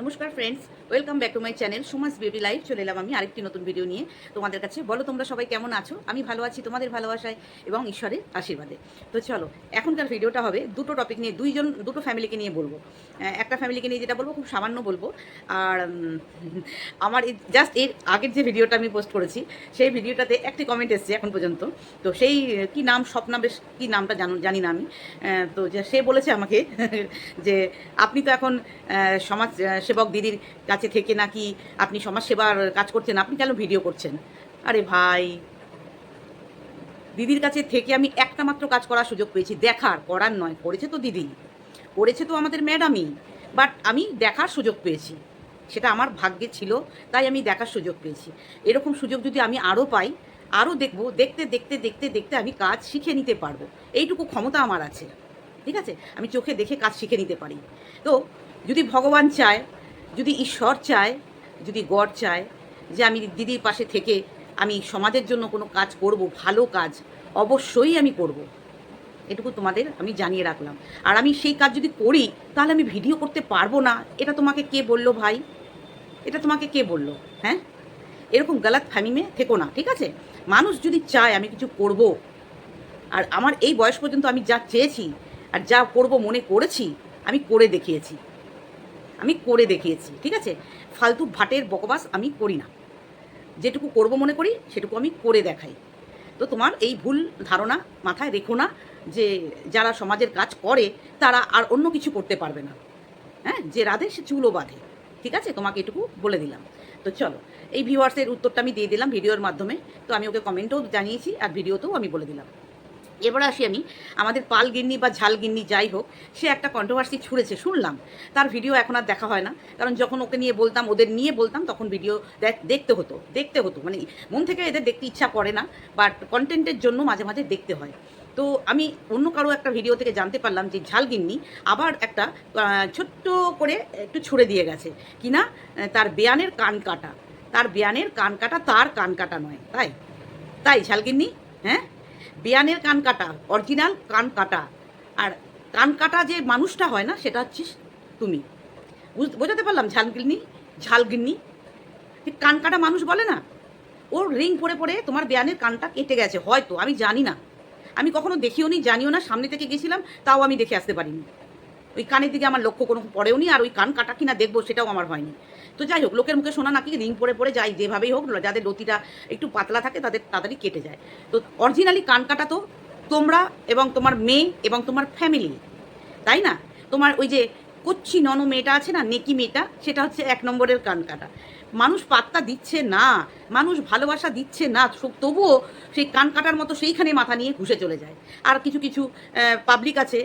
নমস্কার friends welcome back to my channel Sumas beauty life চলে এলাম আমি আরেকটি নতুন ভিডিও নিয়ে। তোমাদের কাছে, বলো তোমরা সবাই কেমন আছো? আমি ভালো আছি, তোমাদের ভালোবাসায় এবং ঈশ্বরের আশীর্বাদে। তো চলো, এখনকার ভিডিওটা হবে দুটো টপিক নিয়ে, দুইজন, দুটো ফ্যামিলিকে নিয়ে বলব। একটা ফ্যামিলিকে নিয়ে যেটা বলব, খুব সামান্য বলব। আর আমার জাস্ট এর আগের যে ভিডিওটা আমি পোস্ট করেছি, সেই ভিডিওটাতে একটি কমেন্ট এসেছে এখন পর্যন্ত। তো সেই, কি নাম, স্বপ্না বেশ, কী নামটা জানো, জানি না আমি। তো সে বলেছে আমাকে যে, আপনি তো এখন সমাজ সেবক দিদির কাছে থেকে নাকি আপনি সমাজ সেবার কাজ করছেন? আপনি কেন ভিডিও করছেন? আরে ভাই, দিদির কাছে থেকে আমি একটা মাত্র কাজ করার সুযোগ পেয়েছি, দেখার। করার নয়, করেছে তো দিদি। করেছে তো আমাদের ম্যাডামই, বাট আমি দেখার সুযোগ পেয়েছি। সেটা আমার ভাগ্যে ছিল, তাই আমি দেখার সুযোগ পেয়েছি। এরকম সুযোগ যদি আমি আরও পাই আরও দেখব, দেখতে দেখতে দেখতে দেখতে আমি কাজ শিখে নিতে পারব। এইটুকু ক্ষমতা আমার আছে, ঠিক আছে? আমি চোখে দেখে কাজ শিখে নিতে পারি। তো যদি ভগবান চায়, যদি ঈশ্বর চায়, যদি গড চায় যে আমি দিদির পাশে থেকে আমি সমাজের জন্য কোনো কাজ করব, ভালো কাজ, অবশ্যই আমি করব। এটুকু তোমাদের আমি জানিয়ে রাখলাম। আর আমি সেই কাজ যদি করি, তাহলে আমি ভিডিও করতে পারব না। এটা তোমাকে কে বলল ভাই? এটা তোমাকে কে বলল? হ্যাঁ? এরকম গালাত ফ্যামিমে থেকো না, ঠিক আছে? মানুষ যদি চায় আমি কিছু করব, আর আমার এই বয়স পর্যন্ত আমি যা চেয়েছি আর যা করব মনে করেছি, আমি করে দেখিয়েছি। আমি করে দেখিয়েছি, ঠিক আছে? ফালতু ভাটের বকবাস আমি করি না। যেটুকু করব মনে করি, সেটুকু আমি করে দেখাই। তো তোমার এই ভুল ধারণা মাথায় রেখো না যে যারা সমাজের কাজ করে, তারা আর অন্য কিছু করতে পারবে না। হ্যাঁ? যে রাধে, সে চুলও বাঁধে। ঠিক আছে? তোমাকে এটুকু বলে দিলাম। তো চলো, এই ভিউয়ার্সের উত্তরটা আমি দিয়ে দিলাম ভিডিওর মাধ্যমে। তো আমি ওকে কমেন্টও জানিয়েছি আর ভিডিওতেও আমি বলে দিলাম। এবারে আসি আমি। আমাদের পাল গিন্নি বা ঝাল গিন্নি যাই হোক, সে একটা কন্ট্রোভার্সি ছুঁড়েছে, শুনলাম। তার ভিডিও এখন আর দেখা হয় না। কারণ যখন ওকে নিয়ে বলতাম, ওদের নিয়ে বলতাম, তখন ভিডিও দেখ- দেখতে হতো দেখতে হতো। মানে মন থেকে এদের দেখতে ইচ্ছা করে না বাট কন্টেন্টের জন্য মাঝে মাঝে দেখতে হয়। তো আমি অন্য কারও একটা ভিডিও থেকে জানতে পারলাম যে ঝালগিন্নি আবার একটা ছোট্ট করে একটু ছুড়ে দিয়ে গেছে। কিনা? তার বেয়ানের কান কাটা। তার বেয়ানের কান কাটা, তার কান কাটা নয়। তাই? তাই ঝালগিন্নি হ্যাঁ? বেয়ানের কান কাটা, অরিজিনাল কান কাটা। আর কান কাটা যে মানুষটা হয় না, সেটা হচ্ছিস তুমি। বুঝ- বোঝাতে পারলাম ঝালগিন্নি? ঝালগিন্নি? ঠিক কান কাটা মানুষ বলে না? ওর রিং পরে পরে তোমার বেয়ানের কানটা কেটে গেছে, হয়তো, আমি জানি না। আমি কখনো দেখিও নি, জানিও না, সামনে থেকে গেছিলাম, তাও আমি দেখে আসতে পারিনি। ওই কানের দিকে আমার লক্ষ্য কোনো পড়েও নি, আর ওই কান কাটা কিনা দেখব সেটাও আমার হয়নি। তো যাই হোক, লোকের মুখে শোনা নাকি রিং পরে পরে যাই, যেভাবেই হোক, যাদের লতিটা একটু পাতলা থাকে তাদের তাড়াতাড়ি কেটে যায়। তো অরিজিনালি কান কাটা তো তোমরা এবং তোমার মেয়ে এবং তোমার ফ্যামিলি তাই না? তোমার ওই যে কচ্ছি নন মেয়েটা আছে না, নেকি মেয়েটা, সেটা হচ্ছে এক নম্বরের কান কাটা। মানুষ পাত্তা দিচ্ছে না, মানুষ ভালোবাসা দিচ্ছে না তবুও সেই কান কাটার মতো সেইখানে মাথা নিয়ে ঘুষে চলে যায়। আর কিছু কিছু পাবলিক আছে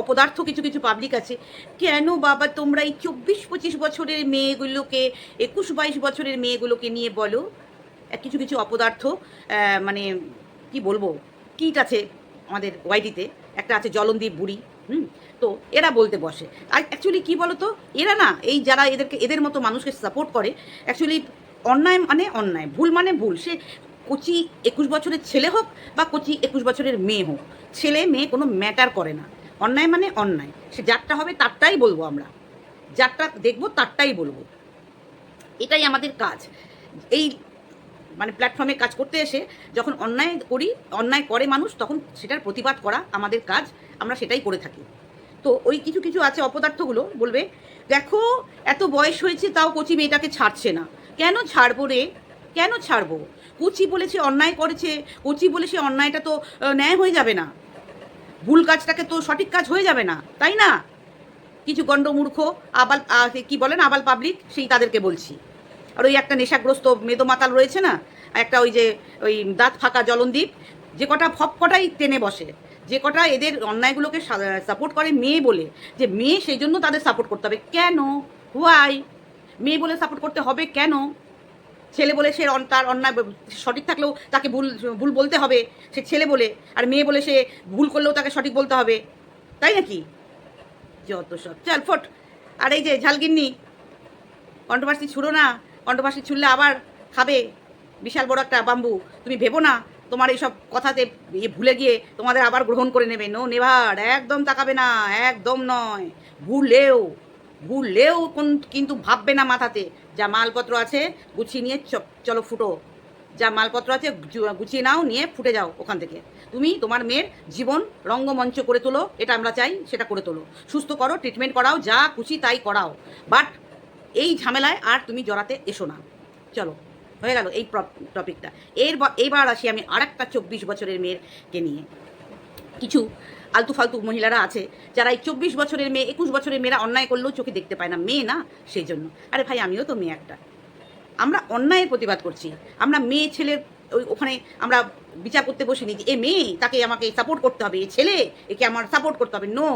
অপদার্থ কিছু কিছু পাবলিক আছে। কেন বাবা তোমরা এই চব্বিশ পঁচিশ বছরের মেয়েগুলোকে, একুশ বাইশ বছরের মেয়েগুলোকে নিয়ে বলো? কিছু কিছু অপদার্থ মানে কি বলব, কিট আছে আমাদের ওয়াইডিতে। একটা আছে জলনদীপ বুড়ি, হুম? তো এরা বলতে বসে। আর অ্যাকচুয়ালি কী বলো তো এরা না, এই যারা এদেরকে, এদের মতো মানুষকে সাপোর্ট করে অ্যাকচুয়ালি অন্যায় মানে অন্যায়, ভুল মানে ভুল। সে কচি একুশ বছরের ছেলে হোক বা কচি একুশ বছরের মেয়ে হোক, ছেলে মেয়ে কোনো ম্যাটার করে না। অন্যায় মানে অন্যায়। সে যারটা হবে তারটাই বলব আমরা। যারটা দেখব তারটাই বলব। এটাই আমাদের কাজ। এই মানে প্ল্যাটফর্মে কাজ করতে এসে যখন অন্যায় করি, অন্যায় করে মানুষ, তখন সেটার প্রতিবাদ করা আমাদের কাজ। আমরা সেটাই করে থাকি। তো ওই কিছু কিছু আছে অপদার্থগুলো বলবে, দেখো, এত বয়স হয়েছে, তাও কচি মেয়েটাকে ছাড়ছে না। কেন ছাড়বো রে? কেন ছাড়বো? কুচি বলেছে অন্যায় করেছে, কচি বলে সে অন্যায়টা তো ন্যায় হয়ে যাবে না। ভুল কাজটাকে তো সঠিক কাজ হয়ে যাবে না, তাই না? কিছু গণ্ডমূর্খ, আবাল কি বলেন, আবাল পাবলিক, সেই তাদেরকে বলছি। আর ওই একটা নেশাগ্রস্ত মেদোমাতাল রয়েছে না, একটা ওই যে, ওই দাঁত ফাঁকা জলনদীপ, যে কটা ফপ কটাই টেনে বসে। যে কটা এদের অন্যায়গুলোকে সাপোর্ট করে মেয়ে বলে, যে মেয়ে সেই জন্য তাদের সাপোর্ট করতে হবে। কেন? হোয়াই মেয়ে বলে সাপোর্ট করতে হবে কেন? ছেলে বলে সে তার অন্যায় সঠিক থাকলেও তাকে ভুল ভুল বলতে হবে, সে ছেলে বলে, আর মেয়ে বলে সে ভুল করলেও তাকে সঠিক বলতে হবে। তাই নাকি? যত সব, চল ফোট। আর এই যে ঝালগিন্নি, কন্ট্রোভার্সি ছুড়ো না, কন্ট্রোভার্সি ছুড়লে আবার খাবে। বিশাল বড় একটা বাম্বু, তুমি ভেবো না। তোমার এইসব কথাতে ইয়ে ভুলে গিয়ে তোমাদের আবার গ্রহণ করে নেবে। নো, নেভার, একদম তাকাবে না, একদম নয়। ভুলেও ঘুরলেও কোন, কিন্তু ভাববে না মাথাতে। যা মালপত্র আছে, গুছিয়ে নিয়ে চলো ফুটো। যা মালপত্র আছে গুছিয়ে নাও, নিয়ে ফুটে যাও ওখান থেকে। তুমি তোমার মেয়ের জীবন রঙ্গমঞ্চ করে তোলো, এটা আমরা চাই, সেটা করে তোলো। সুস্থ করো ট্রিটমেন্ট করাও, যা খুশি তাই করাও। বাট এই ঝামেলায় আর তুমি জড়াতে এসো না। চলো। হয়ে গেল এই টপিকটা এর এবার আসি আমি আর একটা চব্বিশ বছরের মেয়েরকে নিয়ে। কিছু আলতু ফালতু মহিলারা আছে, যারা এই চব্বিশ বছরের মেয়ে, একুশ বছরের মেয়েরা অন্যায় করলেও চোখে দেখতে পায় না। মেয়ে না, সেই জন্য। আরে ভাই, আমিও তো মেয়ে একটা। আমরা অন্যায়ের প্রতিবাদ করছি। আমরা মেয়ে, ছেলের ওই ওখানে আমরা বিচার করতে বসিনি যে, এ মেয়ে, তাকে আমাকে সাপোর্ট করতে হবে, এ ছেলে, একে আমার সাপোর্ট করতে হবে। নো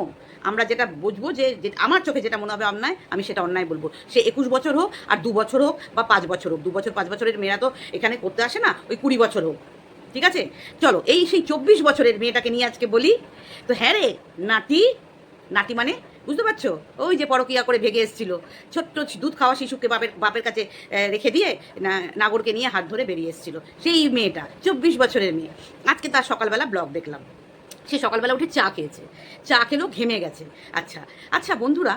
আমরা যেটা বুঝব যে, আমার চোখে যেটা মনে হবে অন্যায়, আমি সেটা অন্যায় বলব। সে একুশ বছর হোক, আর দু বছর হোক, বা পাঁচ বছর হোক, দু বছর, পাঁচ বছরের মেয়েরা তো এখানে করতে আসে না, ওই কুড়ি বছর হোক। ঠিক আছে? চলো, এই সেই চব্বিশ বছরের মেয়েটাকে নিয়ে আজকে বলি। তো হ্যাঁ রে, নাতি নাতি মানে বুঝতে পারছ? ওই যে পরকিয়া করে ভেগে এসেছিল। ছোট্ট দুধ খাওয়া শিশুকে বাপের বাপের কাছে রেখে দিয়ে নাগরকে নিয়ে হাত ধরে বেরিয়ে এসেছিল। সেই মেয়েটা, চব্বিশ বছরের মেয়ে। আজকে তার সকালবেলা ব্লগ দেখলাম। সে সকালবেলা উঠে চা খেয়েছে। চা খেলেও ঘেমে গেছে। আচ্ছা আচ্ছা বন্ধুরা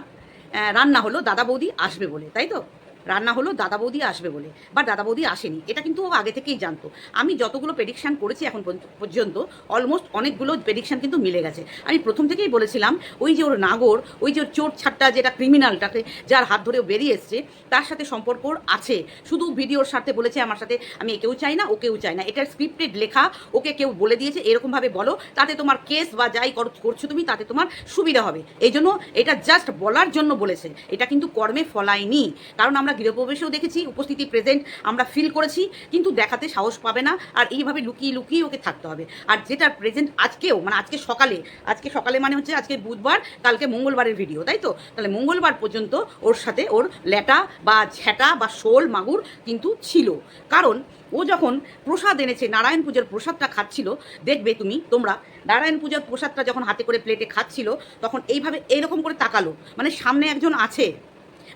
রান্না হলো, দাদা বৌদি আসবে বলে, তাই তো? রান্না হলো দাদা বৌদি আসবে বলে, বা দাদা বৌদি আসেনি, এটা কিন্তু ও আগে থেকেই জানতো। আমি যতগুলো প্রেডিকশান করেছি এখন পর্যন্ত- অলমোস্ট অনেকগুলো প্রেডিকশান কিন্তু মিলে গেছে। আমি প্রথম থেকেই বলেছিলাম, ওই যে ওর নাগর, ওই যে ওর চোর ছাট্টা যেটা ক্রিমিনালটাকে যার হাত ধরে বেরিয়ে এসছে, তার সাথে সম্পর্ক আছে। শুধু ভিডিওর সাথে বলেছে, আমার সাথে আমি একেও চাই না, ওকেও চাই না। এটার স্ক্রিপ্টেড লেখা, ওকে কেউ বলে দিয়েছে, এরকমভাবে বলো, তাতে তোমার কেস বা যাই কর- করছ তুমি, তাতে তোমার সুবিধা হবে। এই জন্য এটা জাস্ট বলার জন্য বলেছে। এটা কিন্তু কর্মে ফলায়নি। কারণ আমরা গৃহপ্রবেশেও দেখেছি, উপস্থিতি প্রেজেন্ট আমরা ফিল করেছি, কিন্তু দেখাতে সাহস পাবে না আর এইভাবে লুকিয়ে লুকিয়ে ওকে থাকতে হবে। আর যেটা প্রেজেন্ট আজকেও মানে আজকে সকালে আজকে সকালে মানে হচ্ছে আজকে বুধবার, কালকে মঙ্গলবারের ভিডিও তাই তো? তাহলে মঙ্গলবার পর্যন্ত ওর সাথে ওর ল্যাটা বা ঝ্যাটা বা শোল, মাগুর কিন্তু ছিল। কারণ ও যখন প্রসাদ এনেছে, নারায়ণ পুজোর প্রসাদটা খাচ্ছিল, দেখবে তুমি, তোমরা, নারায়ণ পূজার প্রসাদটা যখন হাতে করে প্লেটে খাচ্ছিল, তখন এইভাবে এইরকম করে তাকালো। মানে সামনে একজন আছে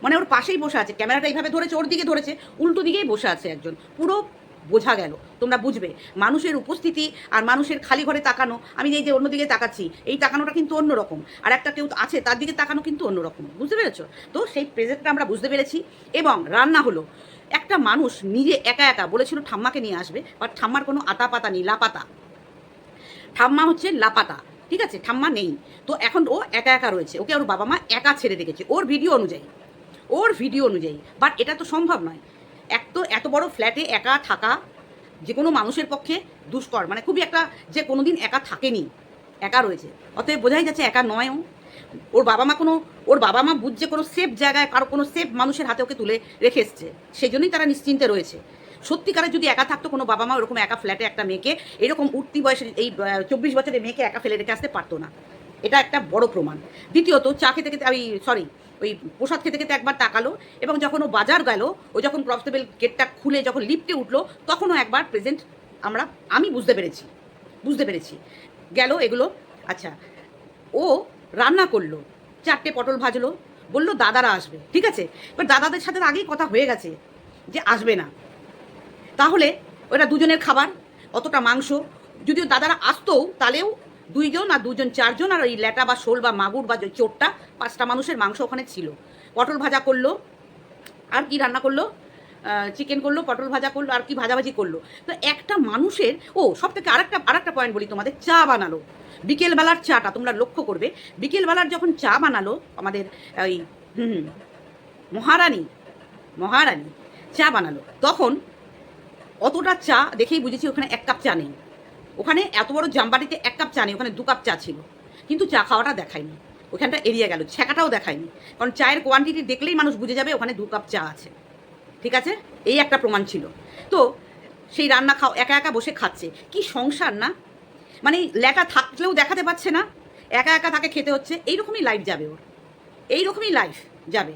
মানে ওর পাশেই বসে আছে, ক্যামেরাটা এইভাবে ধরেছে, ওর দিকে ধরেছে, উল্টো দিকেই বসে আছে একজন। পুরো বোঝা গেল, তোমরা বুঝবে। মানুষের উপস্থিতি আর মানুষের খালি ঘরে তাকানো, আমি এই যে অন্যদিকে তাকাচ্ছি, এই তাকানোটা কিন্তু অন্যরকম। আর একটা কেউ আছে, তার দিকে তাকানো কিন্তু অন্যরকম, বুঝতে পেরেছ? তো সেই প্রেজেন্টটা আমরা বুঝতে পেরেছি। এবং রান্না হলো, একটা মানুষ নিজে একা একা বলেছিল ঠাম্মাকে নিয়ে আসবে বাট ঠাম্মার কোনো আতা পাতা নেই, লাপাতা। ঠাম্মা হচ্ছে লাপাতা, ঠিক আছে? ঠাম্মা নেই। তো এখন ও একা একা রয়েছে, ওকে ওর বাবা মা একা ছেড়ে রেখেছে, ওর ভিডিও অনুযায়ী। ওর ভিডিও অনুযায়ী। বাট এটা তো সম্ভব নয়। এক তো এত বড় ফ্ল্যাটে একা থাকা, যে কোনো মানুষের পক্ষে দুষ্কর। মানে খুবই একটা যে কোনো দিন একা থাকেনি, একা রয়েছে। অতএব বোঝাই যাচ্ছে একা নয় ও। ওর বাবা মা কোনো, ওর বাবা মা বুঝছে কোনো সেফ জায়গায় কারও কোনো সেফ মানুষের হাতে ওকে তুলে রেখে এসছে। সেই জন্যই তারা নিশ্চিন্তে রয়েছে। সত্যিকারে যদি একা থাকতো কোনো বাবা মা ওরকম একা ফ্ল্যাটে একটা মেয়েকে, এরকম উঠতি বয়সে এই চব্বিশ বছরের মেয়েকে একা ফেলে রেখে আসতে পারতো না। এটা একটা বড় প্রমাণ। দ্বিতীয়ত, চা খেতে খেতে ওই সরি ওই প্রসাদ খেতে খেতে একবার তাকালো এবং যখন ও বাজার গেল, ও যখন কনস্টেবল গেটটা খুলে যখন লিফটে উঠল তখনও একবার প্রেজেন্ট আমরা, আমি বুঝতে পেরেছি বুঝতে পেরেছি। গেল এগুলো আচ্ছা ও রান্না করল, চারটে পটল ভাজলো, বলল, দাদারা আসবে। ঠিক আছে? এবার দাদাদের সাথে আগেই কথা হয়ে গেছে যে আসবে না। তাহলে ওটা দুজনের খাবার, অতটা মাংস, যদিও দাদারা আসতো, তাহলেও দুইজন আর দুজন চারজন আর ওই ল্যাটা বা শোল বা মাগুর বা চোরটা, পাঁচটা মানুষের মাংস ওখানে ছিল। পটল ভাজা করল, আর কি রান্না করল? চিকেন করল, পটল ভাজা করল, আর কি ভাজাভাজি করল। তো একটা মানুষের, ও সব থেকে আরেকটা আরেকটা পয়েন্ট বলি তোমাদের, চা বানালো। বিকেলবেলার চাটা তোমরা লক্ষ্য করবে, বিকেলবেলার যখন চা বানালো আমাদের, ওই মহারানী মহারানী চা বানালো। তখন অতটা চা দেখেই বুঝেছি ওখানে এক কাপ চা নেই। ওখানে এত বড় জামবাটিতে এক কাপ চা নেই, ওখানে দু কাপ চা ছিল। কিন্তু চা খাওয়াটা দেখায়নি। ওখানটা এড়িয়ে গেল, ছ্যাঁকাটাও দেখায়নি। কারণ চায়ের কোয়ান্টিটি দেখলেই মানুষ বুঝে যাবে ওখানে দু কাপ চা আছে। ঠিক আছে? এই একটা প্রমাণ ছিল। তো সেই রান্না খাও, একা একা বসে খাচ্ছে। কি সংসার না? মানে লেখা থাকলেও দেখাতে পারছে না, একা একা তাকে খেতে হচ্ছে, এইরকমই লাইফ যাবে ওর। এইরকমই লাইফ যাবে।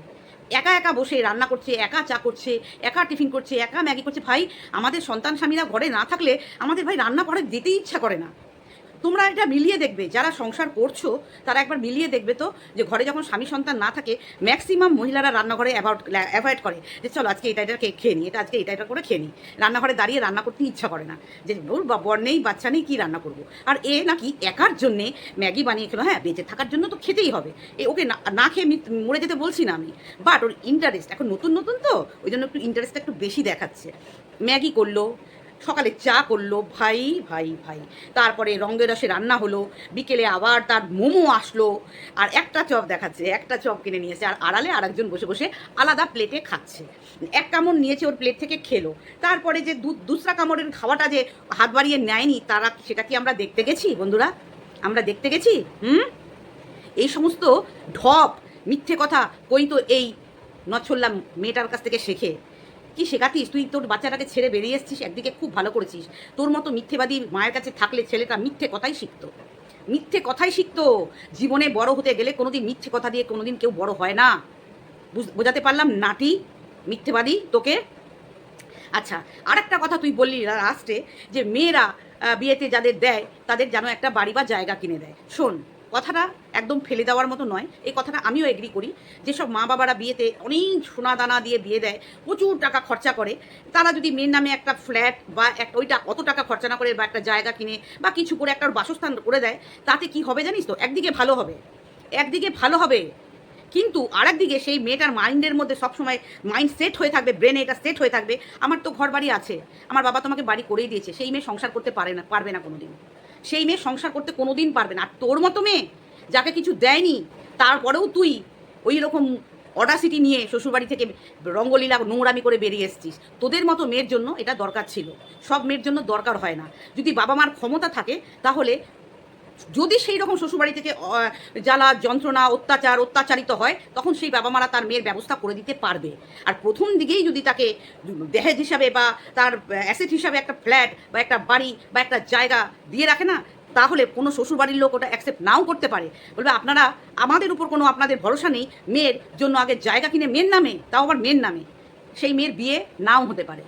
একা একা বসে রান্না করছে, একা চা করছে, একা টিফিন করছে, একা ম্যাগি করছে। ভাই, আমাদের সন্তান স্বামীরা ঘরে না থাকলে আমাদের ভাই রান্না করে দিতেই ইচ্ছা করে না। তোমরা এটা মিলিয়ে দেখবে, যারা সংসার করছ, তারা একবার মিলিয়ে দেখবে তো যে ঘরে যখন স্বামী সন্তান না থাকে ম্যাক্সিমাম মহিলারা রান্নাঘরে অ্যাভয়েড অ্যাভয়েড করে যে চলো আজকে এটা এটা খেয়ে নিই, এটা আজকে এটা এটা করে খেয়ে নিই। রান্নাঘরে দাঁড়িয়ে রান্না করতে ইচ্ছা করে না যে ওর বা- বর নেই, বাচ্চা নেই, কী রান্না করব? আর এ নাকি একার জন্যে ম্যাগি বানিয়ে খেলো হ্যাঁ বেঁচে থাকার জন্য তো খেতেই হবে। এ ওকে না খেয়ে মরে যেতে বলছি না আমি। বাট ওর ইন্টারেস্ট এখন নতুন নতুন তো, ওই জন্য একটু ইন্টারেস্টটা একটু বেশি দেখাচ্ছে। ম্যাগি করল সকালে চা করল, ভাই ভাই ভাই। তারপরে রঙে রসে রান্না হলো, বিকেলে আবার তার মোমো আসলো, আর একটা চপ দেখাচ্ছে, একটা চপ কিনে নিয়েছে, আর আড়ালে আরেকজন বসে বসে আলাদা প্লেটে খাচ্ছে। এক কামড় নিয়েছে ওর প্লেট থেকে খেলো। তারপরে যে দু দুসরা কামড়ের খাওয়াটা যে হাত বাড়িয়ে নেয়নি, তারা সেটা কি আমরা দেখতে গেছি, বন্ধুরা? আমরা দেখতে গেছি? হুম? এই সমস্ত ঢপ, মিথ্যে কথা কই তো এই নছল্লা মেয়েটার কাছ থেকে শেখে? কি শেখাতিস? তুই তোর বাচ্চাটাকে ছেড়ে বেরিয়ে এসছিস, একদিকে খুব ভালো করেছিস। তোর মতো মিথ্যেবাদী মায়ের কাছে থাকলে ছেলেটা মিথ্যে কথাই শিখতো। মিথ্যে কথাই শিখতো। জীবনে বড় হতে গেলে কোনোদিন মিথ্যে কথা দিয়ে কোনোদিন কেউ বড় হয় না। বুঝ- বোঝাতে পারলাম? নাটি, মিথ্যেবাদী তোকে? আচ্ছা আরেকটা কথা তুই বললি লাস্টে যে মেয়েরা বিয়েতে যাদের দেয়, তাদের যেন একটা বাড়ি বা জায়গা কিনে দেয়। শোন কথাটা একদম ফেলে দেওয়ার মতো নয়। এই কথাটা আমিও এগ্রি করি। যেসব মা বাবারা বিয়েতে অনেক সোনা দানা দিয়ে বিয়ে দেয়, প্রচুর টাকা খরচা করে, তারা যদি মেয়ের নামে একটা ফ্ল্যাট বা একটা ওইটা অত টাকা খরচা না করে বা একটা জায়গা কিনে বা কিছু করে একটা বাসস্থান করে দেয়, তাতে কি হবে জানিস তো? একদিকে ভালো হবে, একদিকে ভালো হবে। কিন্তু আরেকদিকে সেই মেয়েটার মাইন্ডের মধ্যে সবসময় মাইন্ড সেট হয়ে থাকবে ব্রেনে এটা সেট হয়ে থাকবে। আমার তো ঘর বাড়ি আছে, আমার বাবা তোমাকে বাড়ি করেই দিয়েছে, সেই মেয়ে সংসার করতে পারে না পারবে না কোনোদিন। সেই মেয়ে সংসার করতে কোনো দিন পারবে না। আর তোর মতো মেয়ে যাকে কিছু দেয়নি, তারপরেও তুই ওই রকম অডাসিটি নিয়ে শ্বশুরবাড়ি থেকে রঙ্গলীলা নোংরামি করে বেরিয়ে এসছিস। তোদের মতো মেয়ের জন্য এটা দরকার ছিল। সব মেয়ের জন্য দরকার হয় না। যদি বাবা মার ক্ষমতা থাকে, তাহলে যদি সেই রকম শ্বশুরবাড়ি থেকে জ্বালা, যন্ত্রণা, অত্যাচার, অত্যাচারিত হয়, তখন সেই বাবা মারা তার মেয়ের ব্যবস্থা করে দিতে পারবে। আর প্রথম দিকেই যদি তাকে দেহেজ হিসাবে বা তার অ্যাসেট হিসাবে একটা ফ্ল্যাট বা একটা বাড়ি বা একটা জায়গা দিয়ে রাখে না, তাহলে কোনো শ্বশুরবাড়ির লোক ওটা অ্যাকসেপ্ট নাও করতে পারে। বলবে, আপনারা, আমাদের উপর কোনো আপনাদের ভরসা নেই। মেয়ের জন্য আগে জায়গা কিনে, মেয়ের নামে, তাও আবার মেয়ের নামে। সেই মেয়ের বিয়ে নাও হতে পারে।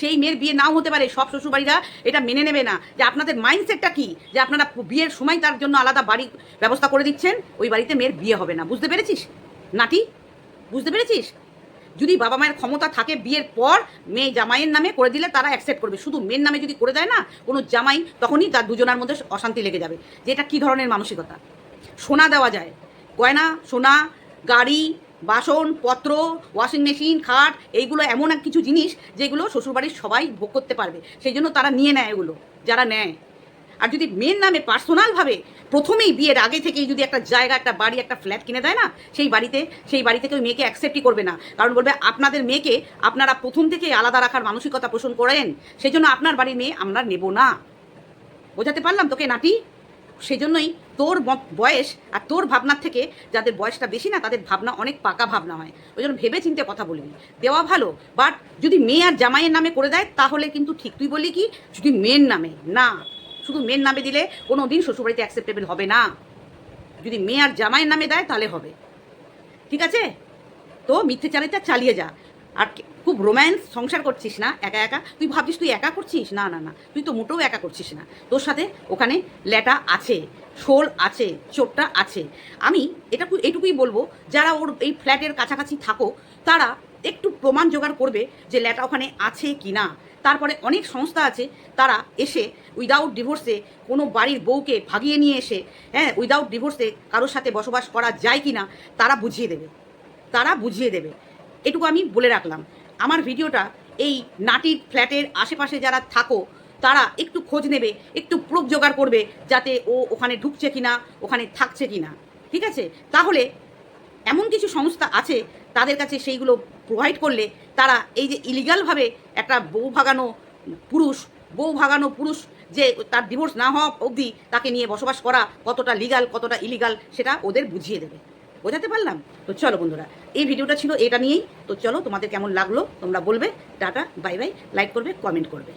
সেই মেয়ের বিয়ে নাও হতে পারে, সব শ্বশুরবাড়িরা এটা মেনে নেবে না। যে আপনাদের মাইন্ডসেটটা কি? যে আপনারা বিয়ের সময় তার জন্য আলাদা বাড়ি ব্যবস্থা করে দিচ্ছেন, ওই বাড়িতে মেয়ের বিয়ে হবে না। বুঝতে পেরেছিস? নাটি বুঝতে পেরেছিস? যদি বাবা মায়ের ক্ষমতা থাকে বিয়ের পর, মেয়ে জামাইয়ের নামে করে দিলে তারা অ্যাকসেপ্ট করবে। শুধু মেয়ের নামে যদি করে দেয় না, কোনো জামাই তখনই তার দুজনের মধ্যে অশান্তি লেগে যাবে। যে এটা কী ধরনের মানসিকতা? সোনা দেওয়া যায়। গয়না, সোনা, গাড়ি বাসন পত্র ওয়াশিং মেশিন খাট, এইগুলো এমন এক কিছু জিনিস যেগুলো শ্বশুরবাড়ির সবাই ভোগ করতে পারবে। সেই জন্য তারা নিয়ে নেয় এগুলো, যারা নেয়। আর যদি মেয়ের নামে পার্সোনালভাবে প্রথমেই বিয়ের আগে থেকেই যদি একটা জায়গা, একটা বাড়ি, একটা ফ্ল্যাট কিনে দেয় না, সেই বাড়িতে, সেই বাড়ি থেকে ওই মেয়েকে অ্যাকসেপ্টই করবে না। কারণ বলবে আপনাদের মেয়েকে আপনারা প্রথম থেকে আলাদা রাখার মানসিকতা পোষণ করেন সেই জন্য আপনার বাড়ির মেয়ে আমরা নেব না। বোঝাতে পারলাম তোকে নাটি সেজন্যই তোর বয়স আর তোর ভাবনার থেকে যাদের বয়সটা বেশি না, তাদের ভাবনা অনেক পাকা ভাবনা হয়। ওই জন্য ভেবে চিনতে কথা বলবি দেওয়া ভালো বাট যদি মেয়ে আর জামাইয়ের নামে করে দেয়, তাহলে কিন্তু ঠিক। তুই বলি কি যদি মেয়ের নামে। না, শুধু মেয়ের নামে দিলে কোনো দিন শ্বশুরবাড়িতে অ্যাকসেপ্টেবল হবে না। যদি মেয়ে আর জামাইয়ের নামে দেয়, তাহলে হবে। ঠিক আছে? তো মিথ্যে চালিতা চালিয়ে যা। আর খুব রোম্যান্স সংসার করছিস না, একা একা? তুই ভাবছিস তুই একা করছিস? না না না। তুই তো মোটেও একা করছিস না। তোর সাথে ওখানে ল্যাটা আছে, শোল আছে চোটটা আছে। আমি এটা এটুকুই বলব, যারা ওর এই ফ্ল্যাটের কাছাকাছি থাকো, তারা একটু প্রমাণ জোগাড় করবে যে ল্যাটা ওখানে আছে কি না। তারপরে অনেক সংস্থা আছে, তারা এসে উইদাউট ডিভোর্সে কোনো বাড়ির বউকে ভাগিয়ে নিয়ে এসে হ্যাঁ উইদাউট ডিভোর্সে কারোর সাথে বসবাস করা যায় কি না, তারা বুঝিয়ে দেবে। তারা বুঝিয়ে দেবে। এটুকু আমি বলে রাখলাম। আমার ভিডিওটা এই নাটির ফ্ল্যাটের আশেপাশে যারা থাকো, তারা একটু খোঁজ নেবে, একটু প্রুফ জোগাড় করবে যাতে ও ওখানে ঢুকছে কিনা, ওখানে থাকছে কিনা। ঠিক আছে? তাহলে এমন কিছু সংস্থা আছে, তাদের কাছে সেইগুলো প্রোভাইড করলে তারা এই যে ইলিগালভাবে একটা বউ ভাগানো পুরুষ, বউ ভাগানো পুরুষ যে তার ডিভোর্স না হওয়া অবধি তাকে নিয়ে বসবাস করা কতটা লিগাল কতটা ইলিগাল সেটা ওদের বুঝিয়ে দেবে। বোঝাতে পারলাম? তো চলো বন্ধুরা এই ভিডিওটা ছিল এটা নিয়েই। তো চলো তোমাদের কেমন লাগল তোমরা বলবে। Tata, bye bye. লাইক করবে কমেন্ট করবে।